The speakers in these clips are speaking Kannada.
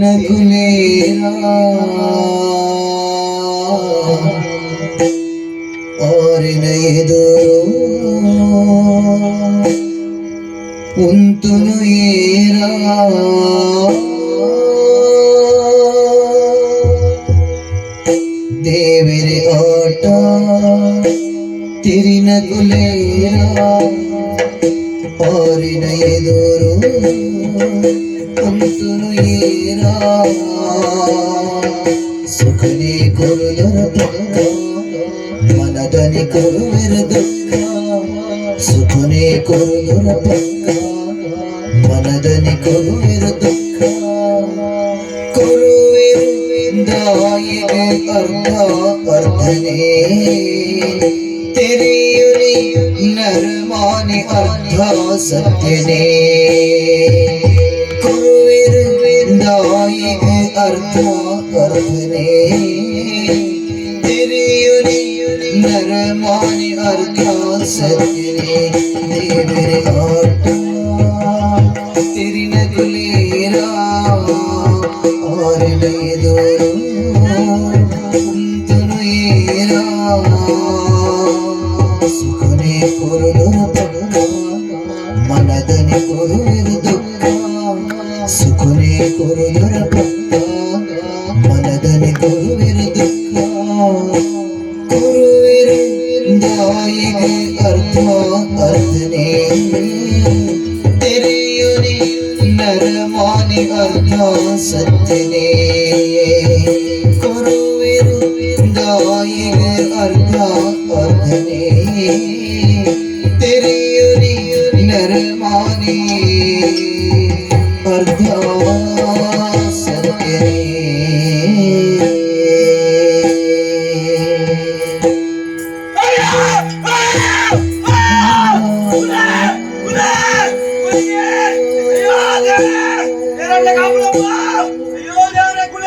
না কুলে और नहीं दूर उन तुन देवर ओटा तेरी नगुलेरा పారిన ఎదురు అంతును ఏరా. సుఖనే కొరుదొర పక్క మనదని కొరువెరదక్క సుఖనే కొరుదొర పక్క మనదని కొరువెరదక్క కొరువెరుదాయి అర్థ అర్థనే नर्मानि अर्धा सत्यने कुर्विर्विन्दायि अर्था अर्थने तिरियुनि नर्मानि अर्था सत्यने देवरे आटा तिरिनकुले ಸುಖನೇ ಕೊರುಳು ಪಕ್ಕ ಮನದನಿ ಕೊರುವಿರು ದುಃಖ ಸುಖನೇ ಕೊರುಳುರ ಪಕ್ಕ ಮನದನಿ ಕೊರುವಿರು ದುಃಖ ಕೊರುವಿರು ದಾಯಿಗೆ ಅರ್ಥ ಅರ್ಥನೇ ತೆರೆಯುನಿ ನರಮಾನಿ ಅರ್ಥ ಸತ್ಯನೇ തിരിയുരി നരമാനീ അർദ്ധവാസത്യനീ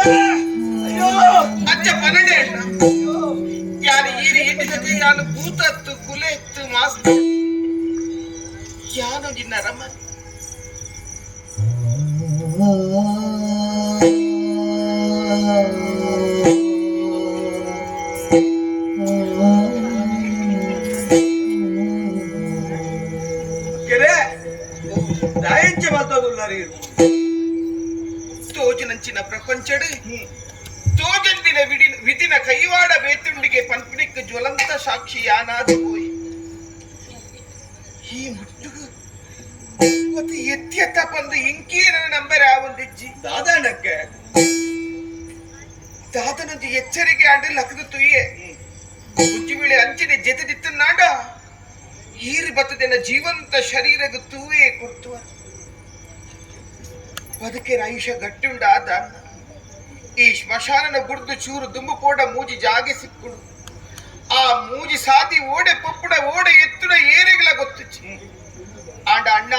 Yeah! ಈರಿ ಹೆಂಡಿದಕ್ಕೆ ಯಾನು ಭೂತತ್ತು ಕುಲೆ ಎತ್ತು ಮಾಸ್ತು ಯಾನು ನಿನ್ನ ರಮ ಕೆರೆ ಕೈವಾಡ ಬೇತುಂಡಿಗೆ ಪಂಪಿಣಿಕ್ ಜ್ವಲಂತ ಸಾಕ್ಷಿ ಹೋಯ್. ಈ ಮುಟ್ಟುಗು ಮತ್ತೆ ಎತ್ತಿ ಎತ್ತ ಬಂದು ಇಂಕೀನ ನಂಬರ್ ಆವೊಂದಿಜ್ಜಿ ದಾದನಕ್ಕೆ. ದಾದನೊಂದು ಎಚ್ಚರಿಕೆ ಆಡಿ ಲಕ್ಕದ ತುಯ್ಯೆ. ಉಜ್ಜಿ ಬೀಳೆ ಅಂಚಿನ ಜೆತದಿತ್ತು ನಾಡ. ಈರಿ ಬತ್ತದೆನ ಜೀವಂತ ಶರೀರಗ ತೂವೇ ಕೊಡ್ತುವ. ಬದುಕೆ ಆಯುಷ ಗಟ್ಟುಂಡಾದ. ಈ ಶ್ಮಶಾನನ ಗುಡ್ದು ಚೂರು ದುಂಬು ಪೋಡ ಮೂಜಿ ಜಾಗೆ ಸಿಕ್ಕುಡು ಆ ಮೂಜಿ ಸಾದಿ ಓಡೆ ಪಪ್ಪುಡ ಓಡೆ ಎತ್ತುಡ ಏರೆಗಳ ಗೊತ್ತುಚ್ಚಿ ಆಂಡ ಅಣ್ಣ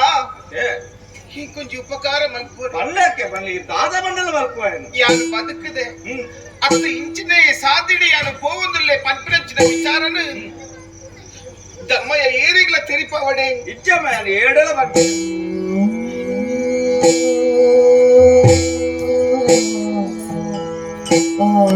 ಕೊಂಚ ಉಪಕಾರ ಮಲ್ಪುರ ಬಲ್ಲಕ್ಕೆ ಬನ್ನಿ ದಾದ ಬಂದಲ ಮಲ್ಪುವೇನು ಯಾನು ಬದುಕದೆ? ಅತ್ತ ಇಂಚಿನೇ ಸಾದಿಡಿ ಯಾನು ಪೋವಂದುಲ್ಲೆ ಪಂಪಿನಂಚಿನ ವಿಚಾರನು. ದಮ್ಮಯ ಏರಿಗ್ಲ ತೆರಿಪವಡೆ Oh,